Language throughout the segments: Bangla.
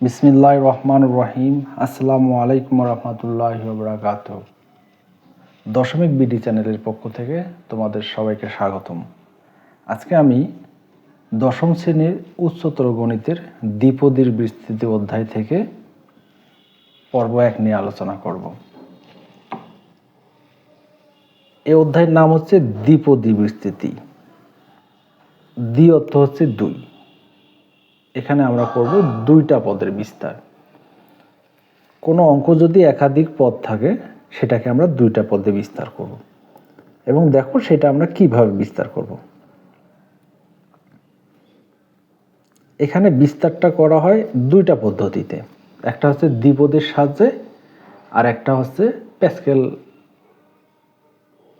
বিসমিল্লাহ রহমান রহিম আসসালামু আলাইকুম রহমতুল্লাহ বরাকাত দশমিক বিডি চ্যানেলের পক্ষ থেকে তোমাদের সবাইকে স্বাগতম। আজকে আমি দশম শ্রেণির উচ্চতর গণিতের দ্বিপদীর বিস্তৃতি অধ্যায় থেকে পর্ব এক নিয়ে আলোচনা করব। এই অধ্যায়ের নাম হচ্ছে দ্বিপদী বিস্তৃতি। দ্বি অর্থ হচ্ছে দুই। এখানে আমরা করব দুইটা পদের বিস্তার। কোনো অঙ্ক যদি একাধিক পদ থাকে, সেটাকে আমরা দুইটা পদে বিস্তার করব। এবং দেখো সেটা আমরা কীভাবে বিস্তার করব। এখানে বিস্তারটা করা হয় দুইটা পদ্ধতিতে। একটা হচ্ছে দ্বিপদের সাহায্যে, আর একটা হচ্ছে প্যাসকেল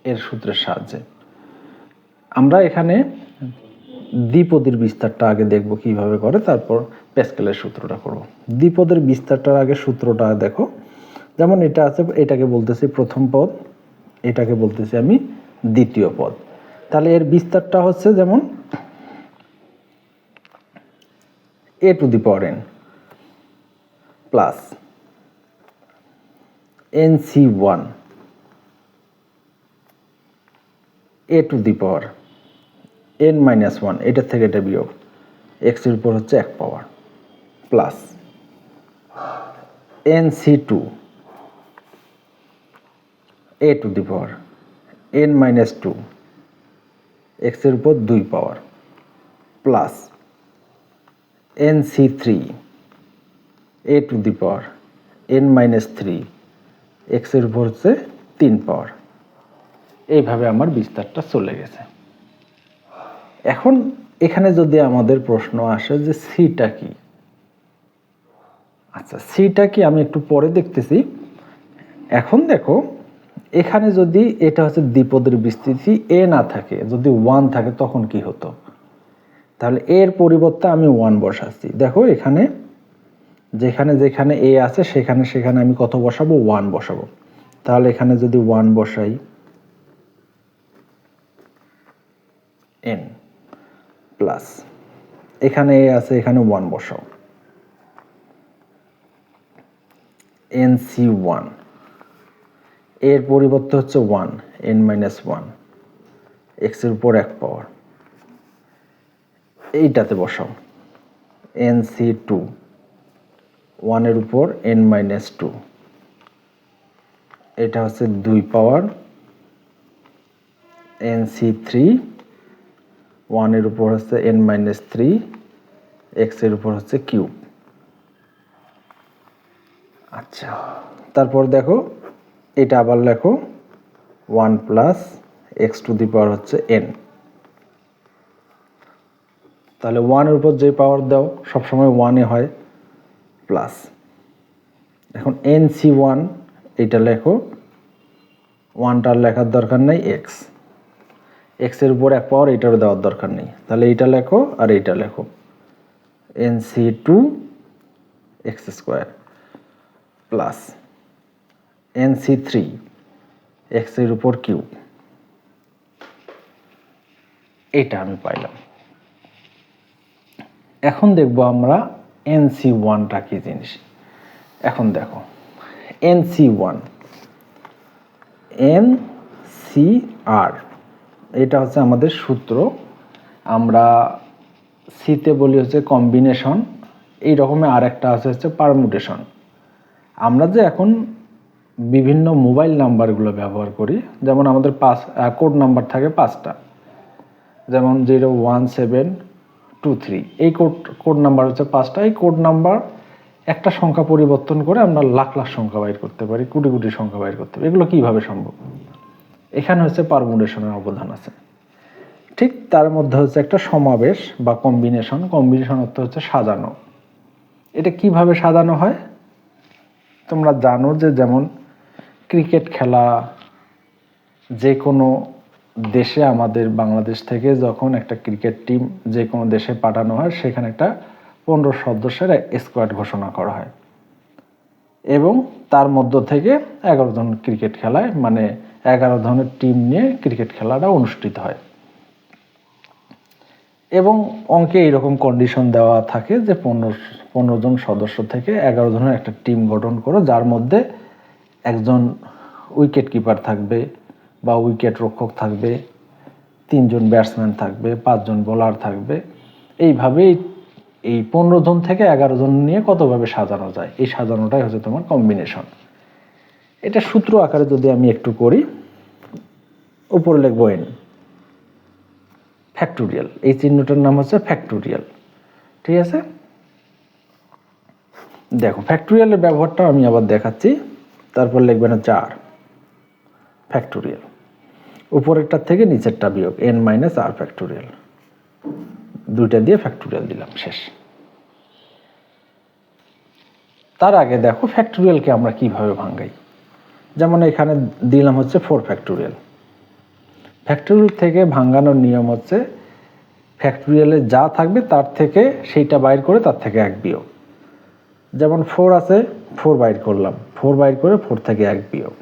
এর সূত্রের সাহায্যে। আমরা এখানে দ্বিপদীর বিস্তারটা আগে দেখব কীভাবে করে, তারপর প্যাসকেলের সূত্রটা করব। দ্বিপদের বিস্তারটার আগে সূত্রটা দেখো। যেমন এটা আছে, এটাকে বলতেছি প্রথম পদ, এটাকে বলতেছি আমি দ্বিতীয় পদ। তাহলে এর বিস্তারটা হচ্ছে যেমন a to the power n plus n C one, a to the power n minus one এটার থেকে এটা বিয়োগ। এক্সের উপর হচ্ছে এক power plus n C two a to the power n minus two এক্সের উপর দুই power plus n C three a to the power n minus three এক্সের উপর হচ্ছে তিন পাওয়ার এইভাবে আমার বিস্তারটা চলে গেছে। এখন এখানে যদি আমাদের প্রশ্ন আসে যে সিটা কি? আচ্ছা সিটা কি আমি একটু পরে দেখতেছি। এখন দেখো, এখানে যদি এটা হচ্ছে দ্বিপদের বিস্তৃতি এ না থাকে, যদি ওয়ান থাকে, তখন কি হতো? তাহলে এর পরিবর্তে আমি ওয়ান বসাচ্ছি। দেখো এখানে, যেখানে যেখানে এ আছে, সেখানে সেখানে আমি কত বসাবো? ওয়ান বসাবো। তাহলে এখানে যদি ওয়ান বসাই, এন প্লাস। এখানে আছে, এখানে ওয়ান বসাও। এন সি ওয়ানের পরিবর্তে হচ্ছে ওয়ান এন মাইনাস ওয়ান এক্সের উপর এক পাওয়ার এইটাতে বসাও। এন সি টু ওয়ানের উপর এন মাইনাস টু এটা হচ্ছে দুই পাওয়ার এন সি থ্রি ওয়ানের উপর হচ্ছে এন মাইনাস থ্রি এক্সের উপর হচ্ছে কিউব। আচ্ছা তারপর দেখো, এটা আবার লেখো, one plus x to the power হচ্ছে এন তাহলে ওয়ানের উপর যে পাওয়ার দাও, সবসময় ওয়ানে হয়, প্লাস। এখন এন সি ওয়ান এইটা লেখো, ওয়ানটার লেখার দরকার নেই এক্স এক্সের উপর এক পাওয়ার এইটারও দেওয়ার দরকার নেই। তাহলে এইটা লেখো আর এইটা লেখো। N C two x square plus n C three এক্সের উপর কিউ এটা আমি পাইলাম। এখন দেখব আমরা এন সি ওয়ানটা কি জিনিস। এখন দেখো n C one n C r এটা হচ্ছে আমাদের সূত্র। আমরা সিতে বলি হচ্ছে কম্বিনেশন এই রকমের আর একটা আছে হচ্ছে পারমুটেশন আমরা যে এখন বিভিন্ন মোবাইল নাম্বারগুলো ব্যবহার করি, যেমন আমাদের পাঁচ কোড নাম্বার থাকে পাঁচটা। যেমন zero one seven two three এই কোড কোড নাম্বার হচ্ছে পাঁচটা। এই কোড নাম্বার একটা সংখ্যা পরিবর্তন করে আমরা লাখ লাখ সংখ্যা বাইর করতে পারি, কোটি কোটি সংখ্যা বাইর করতে পারি। এগুলো কীভাবে সম্ভব? এখানে হচ্ছে পারমুটেশনের অবদান আছে। ঠিক তার মধ্যে হচ্ছে একটা সমাবেশ বা কম্বিনেশন কম্বিনেশন অর্থ হচ্ছে সাজানো। এটা কীভাবে সাজানো হয়? তোমরা জানো যে যেমন ক্রিকেট খেলা যে কোনো দেশে আমাদের বাংলাদেশ থেকে যখন একটা ক্রিকেট টিম যে কোনো দেশে পাঠানো হয়, সেখানে একটা পনেরো সদস্যের স্কোয়াড ঘোষণা করা হয়। এবং তার মধ্য থেকে এগারো জন ক্রিকেট খেলায় মানে এগারো ধরনের টিম নিয়ে ক্রিকেট খেলাটা অনুষ্ঠিত হয়। এবং অঙ্কে এইরকম কন্ডিশন দেওয়া থাকে যে পনেরো পনেরো জন সদস্য থেকে এগারো জনের একটা টিম গঠন করো, যার মধ্যে একজন উইকেট কিপার থাকবে বা উইকেট রক্ষক থাকবে, তিনজন ব্যাটসম্যান থাকবে, পাঁচজন বোলার থাকবে। এইভাবে এই পনেরো জন থেকে এগারো জন নিয়ে কতভাবে সাজানো যায়? এই সাজানোটাই হচ্ছে তোমার কম্বিনেশন এটা সূত্র আকারে যদি আমি একটু করি, উপরে লিখব এন ফ্যাক্টোরিয়াল এই চিহ্নটার নাম হচ্ছে ফ্যাক্টোরিয়াল ঠিক আছে? দেখো ফ্যাক্টোরিয়ালের ব্যবহারটা আমি আবার দেখাচ্ছি, তারপর লিখবে না চার ফ্যাক্টোরিয়াল উপরেরটার থেকে নিচেরটা বিয়োগ এন মাইনাস আর ফ্যাক্টোরিয়াল দুইটা দিয়ে ফ্যাক্টোরিয়াল দিলাম, শেষ। তার আগে দেখো ফ্যাক্টোরিয়ালকে আমরা কীভাবে ভাঙাই? যেমন এখানে দিলাম হচ্ছে ফোর ফ্যাক্টোরিয়াল ফ্যাক্টোরিয়াল থেকে ভাঙানোর নিয়ম হচ্ছে ফ্যাক্টোরিয়ালে যা থাকবে তার থেকে সেইটা বাইর করে তার থেকে এক বিয়োগ। যেমন ফোর আছে ফোর বাইর করলাম। ফোর বাইর করে ফোর থেকে এক বিয়োগ।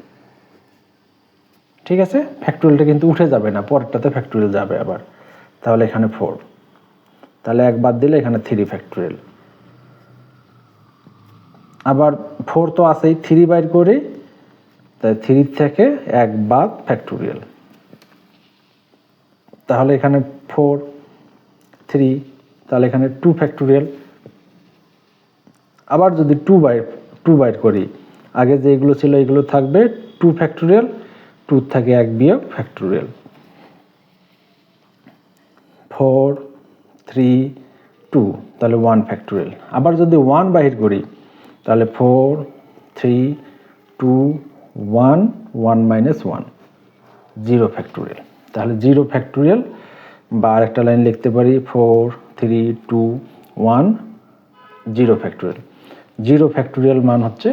ঠিক আছে? ফ্যাক্টোরিয়ালটা কিন্তু উঠে যাবে না, পরেরটাতে ফ্যাক্টোরিয়াল যাবে আবার। তাহলে এখানে ফোর তাহলে এক বাদ দিলে এখানে থ্রি ফ্যাক্টোরিয়াল আবার ফোর তো আছেই থ্রি বাইর করি তাই থ্রি থেকে এক বাদ ফ্যাক্টোরিয়াল তাহলে এখানে ফোর থ্রি তাহলে এখানে টু ফ্যাক্টোরিয়াল আবার যদি টু বাই টু বাইর করি, আগে যেগুলো ছিল এগুলো থাকবে টু ফ্যাক্টোরিয়াল টু থাকে এক বিয়োগ ফ্যাক্টোরিয়াল ফোর থ্রি টু তাহলে ওয়ান ফ্যাক্টোরিয়াল আবার যদি ওয়ান বাহির করি, তাহলে four three two one one minus one zero factorial তাহলে জিরো ফ্যাক্টোরিয়াল বা আরেকটা লাইন লিখতে পারি four three two one zero factorial zero factorial মান হচ্ছে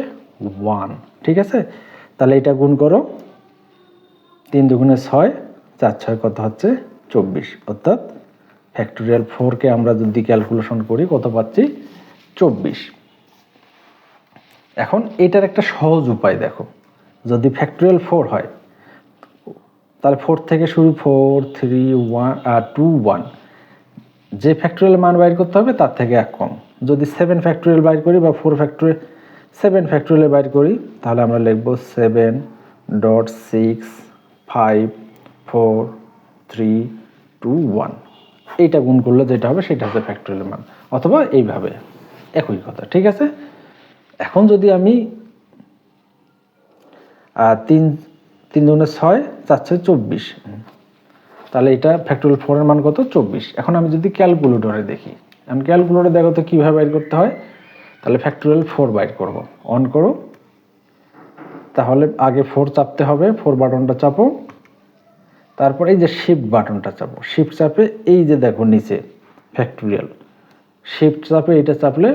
ওয়ান ঠিক আছে? তাহলে এটা গুণ করো তিন দুগুণে ছয়, চার ছয় কত হচ্ছে চব্বিশ। অর্থাৎ ফ্যাক্টোরিয়াল ফোরকে আমরা যদি ক্যালকুলেশন করি কত পাচ্ছি? চব্বিশ। এখন এটার একটা সহজ উপায় দেখো। যদি ফ্যাক্টোরিয়াল ফোর হয়, তাহলে ফোর থেকে শুরু four three one two one যে ফ্যাক্টোরিয়াল মান বাইর করতে হবে তার থেকে এক কম। যদি সেভেন ফ্যাক্টোরিয়াল বাইর করি বা ফোর ফ্যাক্টোরিয়াল সেভেন ফ্যাক্টোরিয়াল বাইর করি, তাহলে আমরা লিখব seven dot six five four three two one এইটা গুণ করলে যেটা হবে সেটা হচ্ছে ফ্যাক্টোরিয়াল মান। অথবা এইভাবে, একই কথা, ঠিক আছে? এখন যদি আমি তিন তিন দুগুণে ছয় চার ছয় চব্বিশ। তাহলে এটা ফ্যাক্টোরিয়াল ফোরের মান কত? চব্বিশ। এখন আমি যদি ক্যালকুলেটরে দেখি, এখন ক্যালকুলেটরে দেখো তো কীভাবে বাইর করতে হয়? তাহলে ফ্যাক্টোরিয়াল ফোর বাইর করব। অন করো। তাহলে আগে ফোর চাপতে হবে ফোর বাটনটা চাপো। তারপর এই যে শিফট বাটনটা চাপো। শিফট চাপে এই যে দেখো নিচে ফ্যাক্টোরিয়াল শিফট চাপে এটা চাপলে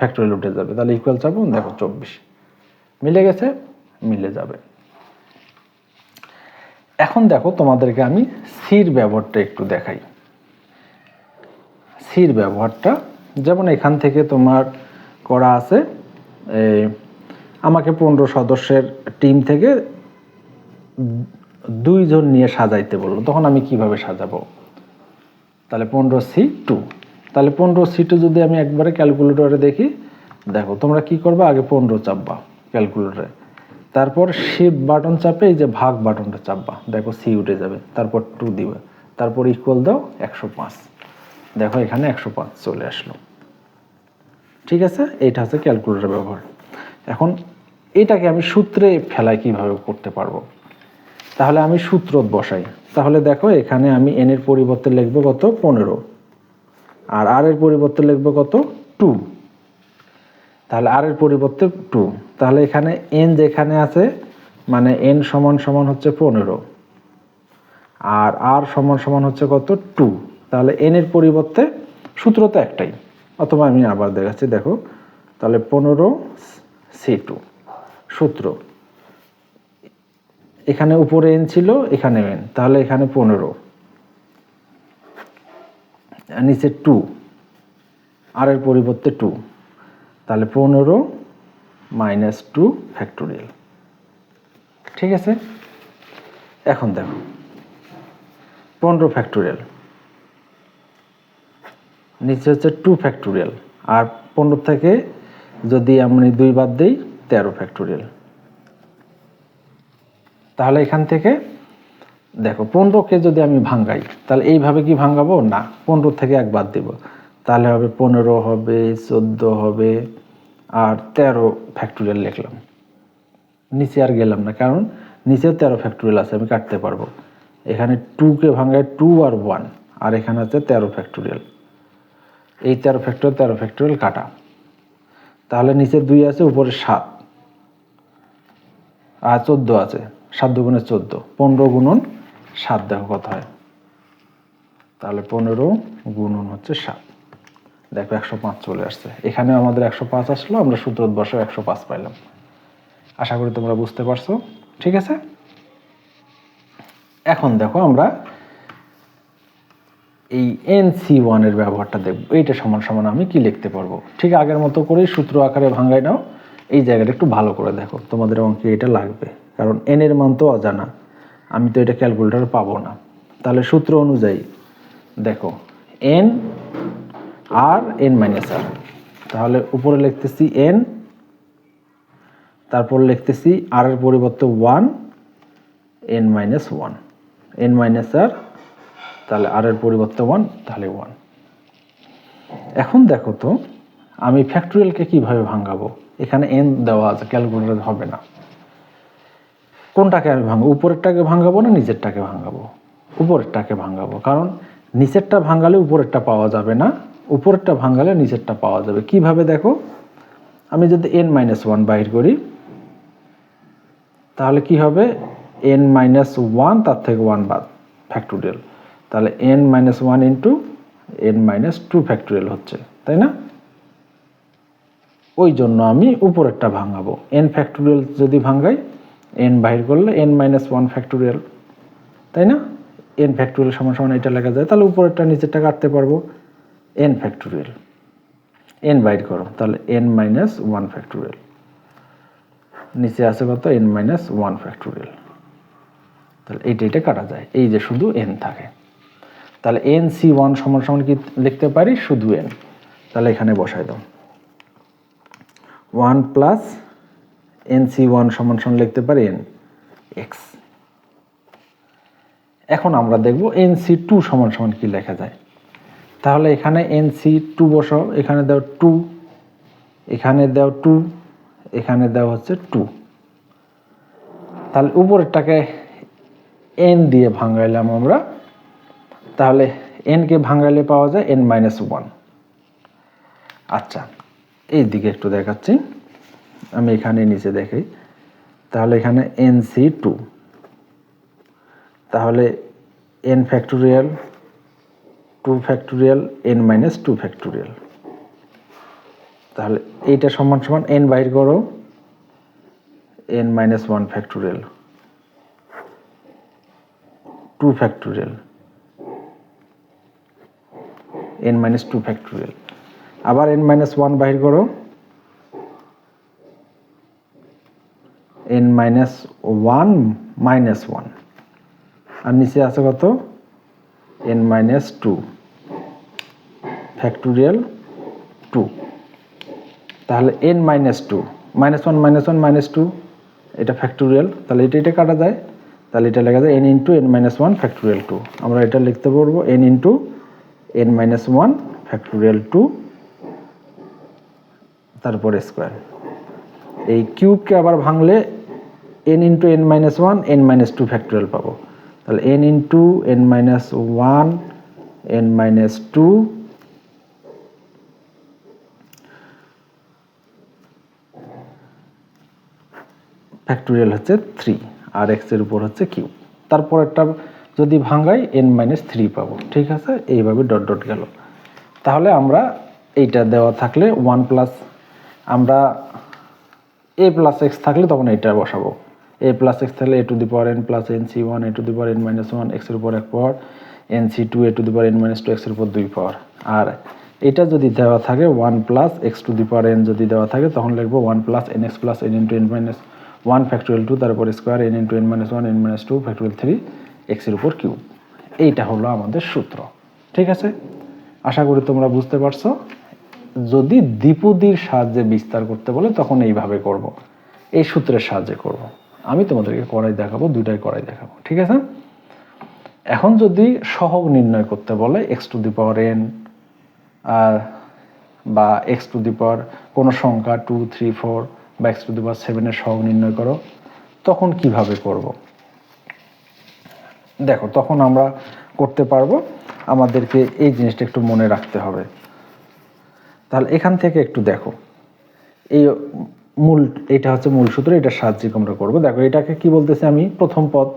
ফ্যাক্টোরিয়াল উঠে যাবে। তাহলে ইকুয়াল চাপো, দেখো চব্বিশ। মিলে গেছে? মিলে যাবে। এখন দেখো তোমাদেরকে আমি সির ব্যবহারটা একটু দেখাই। সির ব্যবহারটা, যেমন এখান থেকে তোমার করা আছে আমাকে পনেরো সদস্যের টিম থেকে দুইজন নিয়ে সাজাইতে বলল। তখন আমি কীভাবে সাজাবো? তাহলে পনেরো সি টু তাহলে পনেরো সি টু যদি আমি একবারে ক্যালকুলেটরে দেখি, দেখো তোমরা কি করবে? আগে পনেরো চাপবা ক্যালকুলেটরে তারপর শিফট বাটন চাপে এই যে ভাগ বাটনটা চাপবা। দেখো সি উঠে যাবে, তারপর টু দিবে, তারপর ইকুয়াল দাও একশো পাঁচ। দেখো এখানে একশো পাঁচ চলে আসলো। ঠিক আছে? এইটা হচ্ছে ক্যালকুলেটর ব্যবহার। এখন এটাকে আমি সূত্রে ফেলাই কীভাবে করতে পারব? তাহলে আমি সূত্র বসাই। তাহলে দেখো এখানে আমি এন এর পরিবর্তে লিখব কত? পনেরো। আর আর এর পরিবর্তে লিখব কত? টু তাহলে আর এর পরিবর্তে টু তাহলে এখানে এন যেখানে আছে মানে এন সমান সমান হচ্ছে পনেরো। আর আর সমান সমান হচ্ছে কত? টু তাহলে এন এর পরিবর্তে সূত্র তো একটাই। অথবা আমি আবার দেখাচ্ছি, দেখো। তাহলে পনেরো সি টু সূত্র। এখানে উপরে এন ছিল, এখানে এন তাহলে এখানে পনেরো। নিচে টু আর এর পরিবর্তে টু তাহলে পনেরো মাইনাস টু ফ্যাক্টোরিয়াল ঠিক আছে? এখন দেখো, পনেরো ফ্যাক্টোরিয়াল নিচে হচ্ছে টু ফ্যাক্টোরিয়াল আর পনেরো থেকে যদি আমি দুই বাদ দিই, তেরো ফ্যাক্টোরিয়াল তাহলে এখান থেকে দেখো, পনেরোকে যদি আমি ভাঙ্গাই, তাহলে এইভাবে কি ভাঙ্গাবো? না, পনেরো থেকে এক বাদ দেব। তাহলে হবে পনেরো, হবে চোদ্দ, হবে আর তেরো ফ্যাক্টোরিয়াল লিখলাম। নিচে আর গেলাম না, কারণ নিচে তেরো ফ্যাক্টোরিয়াল আছে, আমি কাটতে পারব। এখানে টুকে ভাঙায় টু আর ওয়ান আর এখানে আছে তেরো ফ্যাক্টোরিয়াল এই তেরো ফ্যাক্টোরিয়াল তেরো ফ্যাক্টোরিয়াল কাটা। তাহলে নিচে দুই আছে, উপরে সাত। আর চোদ্দ আছে, সাত দুগুণে চোদ্দ, পনেরো গুণন সাত, দেখো কত হয়। তাহলে পনেরো গুণন হচ্ছে সাত। দেখো একশো পাঁচ চলে আসছে। এখানে আমাদের একশো পাঁচ আসলো, আমরা সূত্র বসে একশো পাঁচ পাইলাম। আশা করি তোমরা বুঝতে পারছ, ঠিক আছে? এখন দেখো আমরা এই এন সি ওয়ানের ব্যবহারটা দেখব। এইটা সমান সমান আমি কি লিখতে পারব? ঠিক আগের মতো করেই সূত্র আকারে ভাঙাই নাও। এই জায়গাটা একটু ভালো করে দেখো, তোমাদের অঙ্কে এটা লাগবে। কারণ এন এর মান তো অজানা। আমি তো এটা ক্যালকুলেটার পাবো না। তাহলে সূত্র অনুযায়ী দেখো n r n minus r তাহলে উপরে লিখতেছি এন তারপর লিখতেছি আর এর পরিবর্তে one n minus one n minus r তাহলে আর এর পরিবর্তে ওয়ান তাহলে ওয়ান এখন দেখো তো, আমি ফ্যাক্টোরিয়ালকে কীভাবে ভাঙাবো? এখানে এন দেওয়া আছে ক্যালকুলেটর হবে না। কোনটাকে আমি ভাঙবো? উপরেরটাকে ভাঙাবো না নিচেরটাকে ভাঙাবো? উপরেরটাকে ভাঙাবো, কারণ নিচেরটা ভাঙালে উপরেরটা পাওয়া যাবে না। উপরেরটা ভাঙালে নিচেরটা পাওয়া যাবে। কীভাবে দেখো? আমি যদি এন মাইনাস ওয়ান বাইর করি, তাহলে কি হবে? এন মাইনাস ওয়ান তার থেকে ওয়ান বাদ ফ্যাক্টোরিয়াল তাহলে n minus one into n minus two factorial হচ্ছে, তাই না? ওই জন্য আমি উপরেরটা ভাঙাবো। এন ফ্যাক্টোরিয়াল যদি ভাঙাই এন বাহির করলে এন মাইনাস ওয়ান ফ্যাক্টোরিয়াল তাই না? এন ফ্যাক্টোরিয়াল সমান সমান এটা লেখা যায়। তাহলে উপরেরটা নিচেরটা কাটতে পারব। এন ফ্যাক্টোরিয়াল এন বাইর করো, তাহলে এন মাইনাস ওয়ান ফ্যাক্টোরিয়াল নিচে আছে কত? এন মাইনাস ওয়ান ফ্যাক্টোরিয়াল তাহলে এইটা এটা কাটা যায়। এই যে শুধু এন থাকে। তাহলে এন সি ওয়ান সমান সমান কি লিখতে পারি? শুধু এন তাহলে এখানে বসাই দাও। One plus n C one সমান সমান লিখতে পারি এন এক্স এখন আমরা দেখব এন সি টু সমান সমান কি লেখা যায়। তাহলে এখানে এন সি টু বসাও, এখানে দাও টু এখানে দাও টু এখানে দেওয়া হচ্ছে টু তাহলে উপরেরটাকে এন দিয়ে ভাঙাইলাম আমরা। তাহলে এনকে ভাঙাইলে পাওয়া যায় এন মাইনাস ওয়ান আচ্ছা এই দিকে একটু দেখাচ্ছি। আমি এখানে নিচে দেখি তাহলে এখানে এন সি টু তাহলে n factorial two factorial n minus two factorial তাহলে এইটা সমান সমান এন বাইর করো। N minus one factorial two factorial n minus two factorial আবার এন মাইনাস ওয়ান বাহির করো। N minus one minus one আর নিচে আছে কত? N minus two factorial two তাহলে n minus two minus one minus one minus two এটা ফ্যাক্টোরিয়াল তাহলে এটা এটা কাটা যায়। তাহলে এটা লেখা যায় n into n minus one factorial two আমরা এটা লিখতে পারব n into n minus one factorial two তারপরে স্কোয়ার এই কিউবকে আবার ভাঙলে n into n minus one n minus two factorial পাবো। তাহলে n into n minus one n minus two factorial হচ্ছে থ্রি আর এক্সের উপর হচ্ছে কিউ তারপর একটা যদি ভাঙাই এন মাইনাস থ্রি পাবো। ঠিক আছে? এইভাবে ডট ডট গেল। তাহলে আমরা এইটা দেওয়া থাকলে ওয়ান প্লাস আমরা এ প্লাস এক্স থাকলে তখন এইটা বসাবো। এ প্লাস এক্স থাকলে a to the power n plus n C one a to the power n minus one এক্সের উপর এক power n C two a to the power n minus two এক্সের উপর দুই পাওয়ার আর এটা যদি দেওয়া থাকে one plus x to the power n যদি দেওয়া থাকে, তখন লিখব one plus n x plus n into n minus one factorial two তারপর square n into n minus one n minus two factorial three এক্সের উপর কিউ এইটা হলো আমাদের সূত্র, ঠিক আছে আশা করি তোমরা বুঝতে পারছ যদি দ্বিপদীর সাহায্যে বিস্তার করতে বলে, তখন এইভাবে করব। এই সূত্রের সাহায্যে করব। আমি তোমাদেরকে করাই দেখাবো, দুইটাই করাই দেখাবো, ঠিক আছে এখন যদি সহগ নির্ণয় করতে বলে x to the power n বা এক্স টু দি পাওয়ার কোনো সংখ্যা টু থ্রি ফোর বা এক্স টু দি পাওয়ার সেভেনের সহগ নির্ণয় করো। তখন কীভাবে করব? দেখো, তখন আমরা করতে পারব। আমাদেরকে এই জিনিসটা একটু মনে রাখতে হবে। তাহলে এখান থেকে একটু দেখো। এই মূল, এটা হচ্ছে মূল সূত্র এটা সাহায্যে আমরা করব। দেখো, এটাকে কি বলতেছে আমি? প্রথম পদ।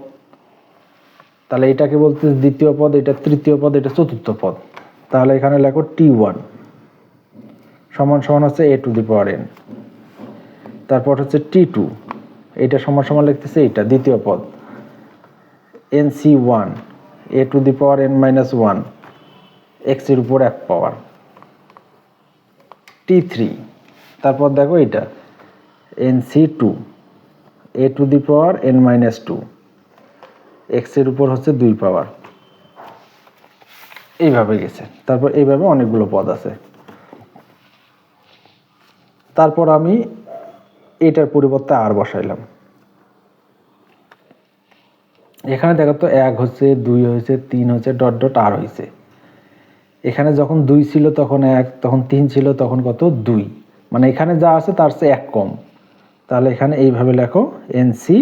তাহলে এটাকে বলতে দ্বিতীয় পদ, এটা তৃতীয় পদ, এটা চতুর্থ পদ। তাহলে এখানে লেখো টি ওয়ান সমান সমান হচ্ছে এ টু দি পাওয়ার এন তারপর হচ্ছে টি টু এটা সমান সমান লিখতেছে এইটা, দ্বিতীয় পদ। N C one a to the power n minus one এক্সের উপর এক পাওয়ার টি থ্রি তারপর দেখো এটা n C two a to the power n minus two এক্সের উপর হচ্ছে দুই পাওয়ার এইভাবে গেছে। তারপর এইভাবে অনেকগুলো পদ আছে। তারপর আমি এটার পরিবর্তে আর বসাইলাম। এখানে দেখো তো এক হচ্ছে, দুই হয়েছে, তিন হচ্ছে ডট ডট আর হয়েছে। এখানে যখন দুই ছিল তখন এক, তখন তিন ছিল তখন কত? দুই। মানে এখানে যা আছে তার চেয়ে এক কম। তাহলে এখানে এইভাবে লেখো এন সি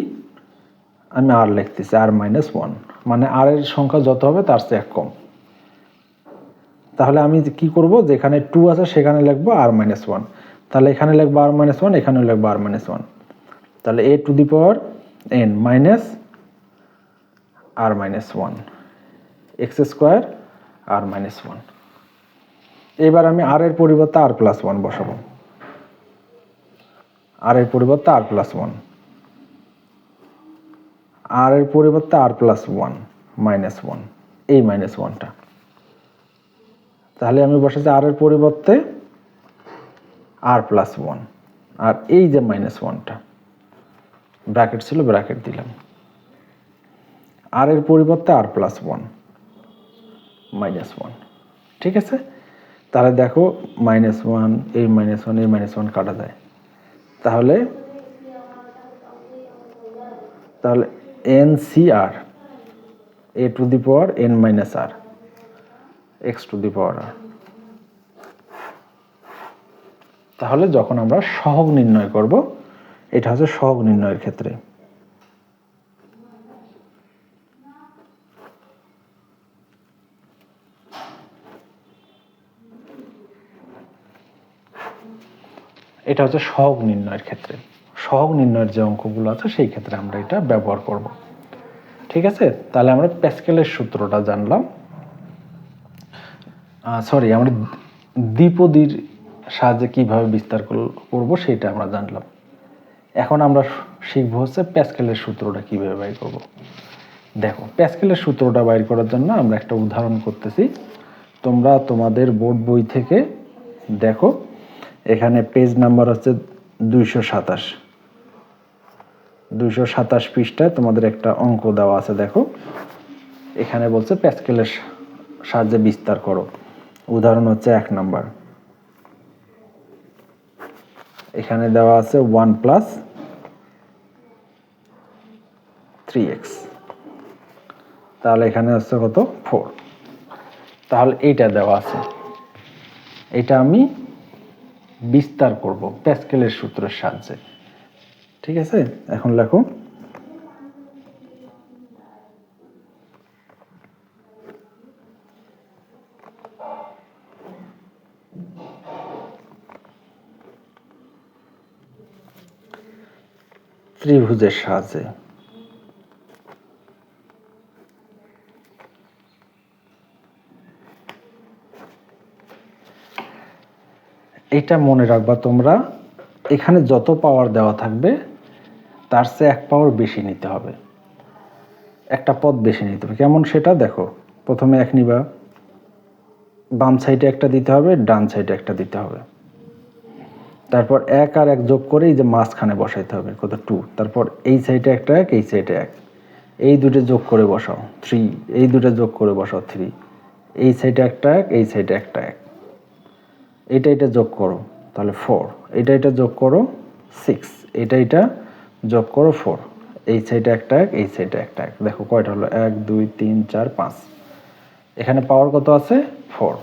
আমি আর লিখতেছি, আর মাইনাস ওয়ান। মানে আর এর সংখ্যা যত হবে তার চেয়ে এক কম। তাহলে আমি কি করব? যেখানে টু আছে সেখানে লিখব আর মাইনাস ওয়ান। তাহলে এখানে লিখব আর মাইনাস ওয়ান এখানেও লিখব আর মাইনাস ওয়ান তাহলে a to the power n minus r minus one x square r minus one এবার আমি আর এর পরিবর্তে আর প্লাস ওয়ান বসাবো। আর এর পরিবর্তে আর প্লাস ওয়ান আর এর পরিবর্তে r plus one minus one এই মাইনাস ওয়ানটা তাহলে আমি বসাচ্ছি আর এর পরিবর্তে আর প্লাস ওয়ান আর এই যে মাইনাস ওয়ানটা ব্র্যাকেট ছিল ব্র্যাকেট দিলাম। আর এর পরিবর্তে r plus one minus one ঠিক আছে? তাহলে দেখো মাইনাস ওয়ান এই মাইনাস ওয়ান এই মাইনাস ওয়ান কাটা যায়। তাহলে তাহলে n C r a to the power n minus r x to the power r তাহলে যখন আমরা সহগ নির্ণয় করব, এটা হচ্ছে সহগ নির্ণয়ের ক্ষেত্রে। এটা হচ্ছে সহগ নির্ণয়ের ক্ষেত্রে। সহগ নির্ণয়ের যে অঙ্কগুলো আছে, সেই ক্ষেত্রে আমরা এটা ব্যবহার করব। ঠিক আছে? তাহলে আমরা প্যাসকেলের সূত্রটা জানলাম। সরি আমরা দ্বিপদীর সাহায্যে কীভাবে বিস্তার করব সেটা আমরা জানলাম। এখন আমরা শিখব হচ্ছে প্যাসকেলের সূত্রটা কীভাবে বাইর করব। দেখো, প্যাসকেলের সূত্রটা বাইর করার জন্য আমরা একটা উদাহরণ করতেছি। তোমরা তোমাদের বোর্ড বই থেকে দেখো, এখানে পেজ নাম্বার হচ্ছে দুইশো সাতাশ। দুইশো সাতাশ পৃষ্ঠায় তোমাদের একটা অঙ্ক দেওয়া আছে, দেখো। এখানে বলছে প্যাসকেলের সাহায্যে বিস্তার করো। উদাহরণ হচ্ছে এক নাম্বার। এখানে দেওয়া আছে ওয়ান প্লাস থ্রি এক্স। তাহলে এখানে হচ্ছে কত? ফোর। তাহলে এইটা দেওয়া আছে। এটা আমি বিস্তার করব প্যাসকেলের সূত্রের সাহায্যে। ঠিক আছে? এখন লেখো। ত্রিভুজের সাহায্যে। এটা মনে রাখবা তোমরা, এখানে যত পাওয়ার দেওয়া থাকবে, তার চেয়ে এক পাওয়ার বেশি নিতে হবে। একটা পদ বেশি নিতে হবে। কেমন সেটা? দেখো, প্রথমে এক নিবা। বাম সাইডে একটা দিতে হবে, ডান সাইডে একটা দিতে হবে। তারপর এক আর এক যোগ করে এই যে মাঝখানে বসাইতে হবে কত টু তারপর এই সাইডে একটা এক, এই সাইডে এক। এই দুটো যোগ করে বসাও থ্রি এই দুটো যোগ করে বসাও থ্রি এই সাইডে একটা এক, এই সাইডে একটা এক। এটা এটা যোগ করো, তাহলে ফোর এটা এটা যোগ করো সিক্স এটা এটা যোগ করো ফোর এই সাইডে একটা এক, এই সাইডে একটা এক। দেখো কয়টা হলো? এক, দুই, তিন, চার, পাঁচ। এখানে পাওয়ার কত আছে? ফোর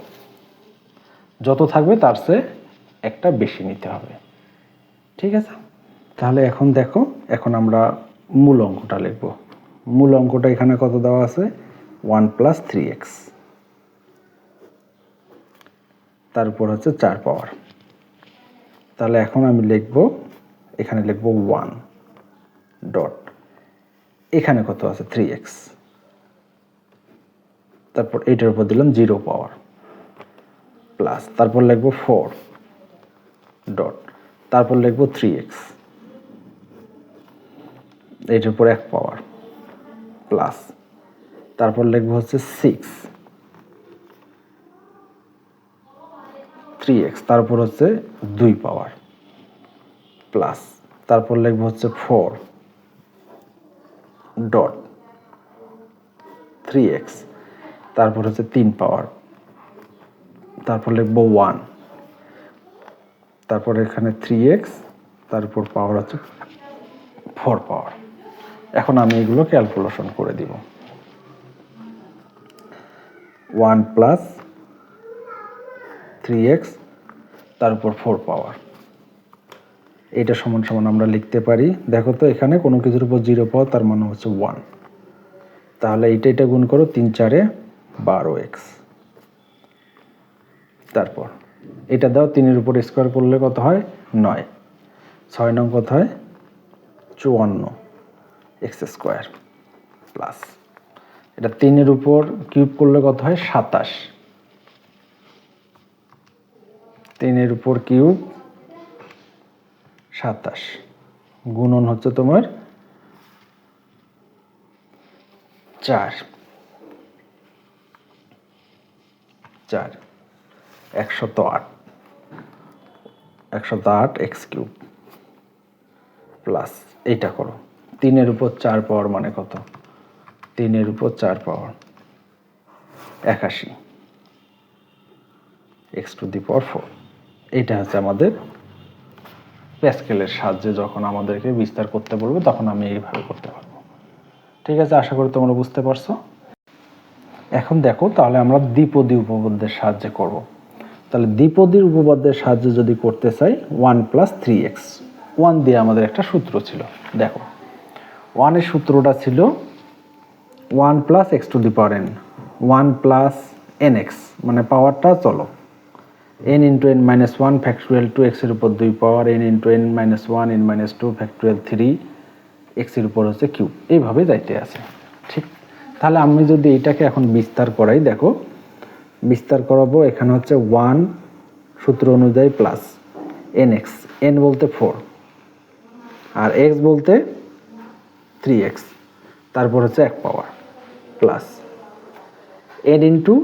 যত থাকবে তার চেয়ে একটা বেশি নিতে হবে। ঠিক আছে? তাহলে এখন দেখো, এখন আমরা মূল অঙ্কটা লিখব। মূল অঙ্কটা এখানে কত দেওয়া আছে? One plus three x. তারপর হচ্ছে চার পাওয়ার। তাহলে এখন আমি লিখব, এখানে লিখব ওয়ান ডট। এখানে কত আছে? Three x. তারপর এইটার উপর দিলাম জিরো পাওয়ার। প্লাস তারপর লিখব ফোর। ডট তারপর লিখব থ্রি এক্স এইটার উপর এক পাওয়ার প্লাস তারপর লিখব হচ্ছে সিক্স থ্রি এক্স তারপর হচ্ছে দুই পাওয়ার প্লাস তারপর লিখব হচ্ছে ফোর ডট থ্রি এক্স তারপর হচ্ছে তিন পাওয়ার তারপর লিখব ওয়ান তারপর এখানে থ্রি এক্স তারপর পাওয়ার হচ্ছে ফোর পাওয়ার এখন আমি এগুলো ক্যালকুলেশন করে দিব। ওয়ান প্লাস থ্রি এক্স তার উপর ফোর পাওয়ার এটা সমান সমান আমরা লিখতে পারি। দেখো তো এখানে কোনো কিছুর উপর জিরো পাওয়ার তার মানে হচ্ছে ওয়ান তাহলে এইটা এটা গুণ করো, তিন চারে বারো এক্স তারপর এটা দাও, তিনের উপর স্কোয়ার করলে কত হয়? নয়। ছয় নং কত হয়? চুয়ান্ন এক্স স্কোয়ার প্লাস। এটা তিনের উপর কিউব করলে কত হয়? সাতাশ। তিনের উপর কিউব, সাতাশ। গুণন হচ্ছে তোমার চার। চার। একশত আট। একশত আট এক্স কিউব। প্লাস এইটা করো। তিনের উপর চার পাওয়ার মানে কত? তিনের উপর চার পাওয়ার। একাশি। X to the power four. এইটা হচ্ছে আমাদের প্যাসকেলের সাহায্যে যখন আমাদেরকে বিস্তার করতে বলবে, তখন আমি এইভাবে করতে পারব। ঠিক আছে, আশা করি তোমরা বুঝতে পারছ। এখন দেখো, তাহলে আমরা দ্বিপদী উপপাদ্যের সাহায্যে করব। তাহলে দ্বিপদীর উপপাদ্যের সাহায্যে যদি করতে চাই one plus three x one দিয়ে আমাদের একটা সূত্র ছিল, দেখো। ওয়ানের সূত্রটা ছিল one plus x to the power n one plus n x মানে পাওয়ারটা চলো। N into n minus one factorial two এক্সের উপর দুই power n into n minus one n minus two factorial three এক্সের উপর হচ্ছে কিউব এইভাবে যাইতে আছে, ঠিক? তাহলে আমি যদি এটাকে এখন বিস্তার করাই, দেখো বিস্তার করাবো, এখানে হচ্ছে ওয়ান সূত্র অনুযায়ী প্লাস এন এক্স এন বলতে ফোর আর এক্স বলতে থ্রি এক্স তারপর হচ্ছে এক power plus n into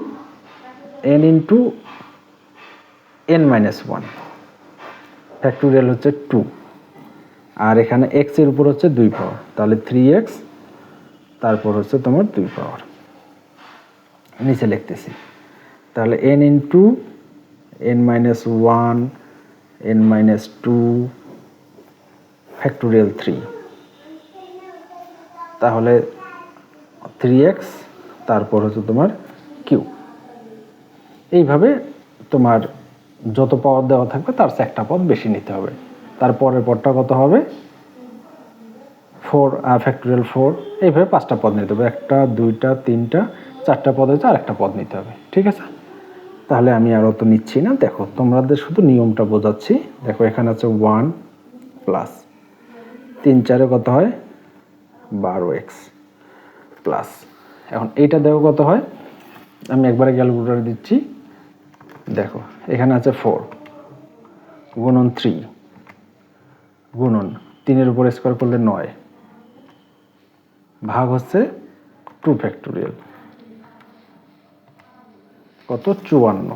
n into n minus one factorial হচ্ছে টু আর এখানে এক্সের উপর হচ্ছে দুই পাওয়ার তাহলে থ্রি এক্স তারপর হচ্ছে তোমার দুই পাওয়ার নিচে লিখতেছি। তাহলে n into n minus one n minus two factorial three তাহলে থ্রি এক্স তারপর হচ্ছে তোমার কিউ এইভাবে তোমার যত পাওয়ার দেওয়া থাকবে, তার একটা পদ বেশি নিতে হবে। তারপরের পদটা কত হবে? ফোর ফ্যাক্টোরিয়াল ফোর এইভাবে পাঁচটা পদ নিতে হবে। একটা, দুইটা, তিনটা, চারটা পদ হচ্ছে আর একটা পদ নিতে হবে। ঠিক আছে? তাহলে আমি আর অত নিচ্ছি না। দেখো, তোমাদের শুধু নিয়মটা বোঝাচ্ছি। দেখো, এখানে আছে ওয়ান প্লাস তিন চারে কত হয়? বারো এক্স প্লাস এখন এইটা দেখো কত হয়? আমি একবারে ক্যালকুলেটার দিচ্ছি। দেখো, এখানে আছে ফোর গুণন থ্রি গুণন তিনের উপর স্কোয়ার করলে নয়। ভাগ হচ্ছে টু ফ্যাক্টোরিয়াল কত? চুয়ান্ন।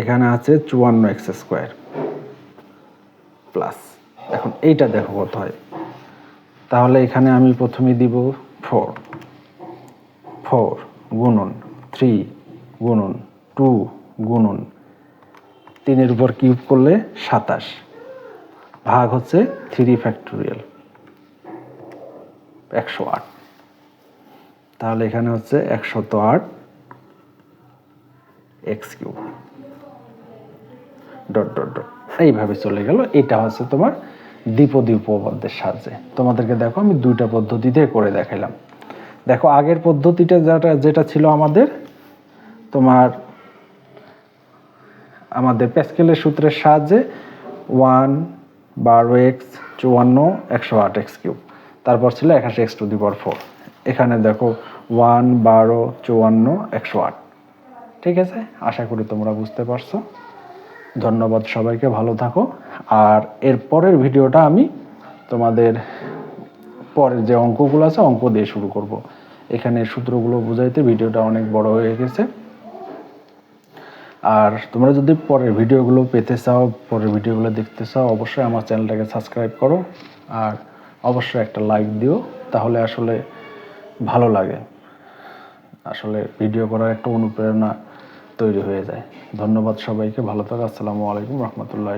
এখানে আছে চুয়ান্ন এক্স স্কোয়ার প্লাস। এখন এইটা দেখো কত হয়। তাহলে এখানে আমি প্রথমে দিব ফোর। ফোর গুণন থ্রি গুণন টু গুণন তিনের উপর কিউব করলে সাতাশ। ভাগ হচ্ছে থ্রি ফ্যাক্টোরিয়াল একশো আট। তাহলে এখানে হচ্ছে একশত আট x cube dot dot dot এইভাবে চলে গেল। এটা হচ্ছে তোমার দ্বিপদী উপপাদ্যের সাহায্যে। তোমাদেরকে দেখো, আমি দুইটা পদ্ধতিতে করে দেখাইলাম। দেখো, আগের পদ্ধতিটা যেটা যেটা ছিল আমাদের, তোমার আমাদের প্যাসকেলের সূত্রের সাহায্যে ওয়ান বারো এক্স চুয়ান্ন একশো আট এক্স কিউব। তারপর ছিল একাশি x to the power four. এখানে দেখো, ওয়ান বারো চুয়ান্ন একশো আট। ঠিক আছে? আশা করি তোমরা বুঝতে পারছ। ধন্যবাদ সবাইকে, ভালো থাকো। আর এর পরের ভিডিওটা আমি তোমাদের পরের যে অঙ্কগুলো আছে, অঙ্ক দিয়ে শুরু করব। এখানে সূত্রগুলো বুঝাইতে ভিডিওটা অনেক বড় হয়ে গেছে। আর তোমরা যদি পরের ভিডিওগুলো পেতে চাও, পরের ভিডিওগুলো দেখতে চাও, অবশ্যই আমার চ্যানেলটাকে সাবস্ক্রাইব করো। আর অবশ্যই একটা লাইক দিও, তাহলে আসলে ভালো লাগে। আসলে ভিডিও করার একটা অনুপ্রেরণা তৈরি হয়ে যায়। ধন্যবাদ সবাইকে ভালো থাকা আসসালামু আলাইকুম রহমতুল্লাহ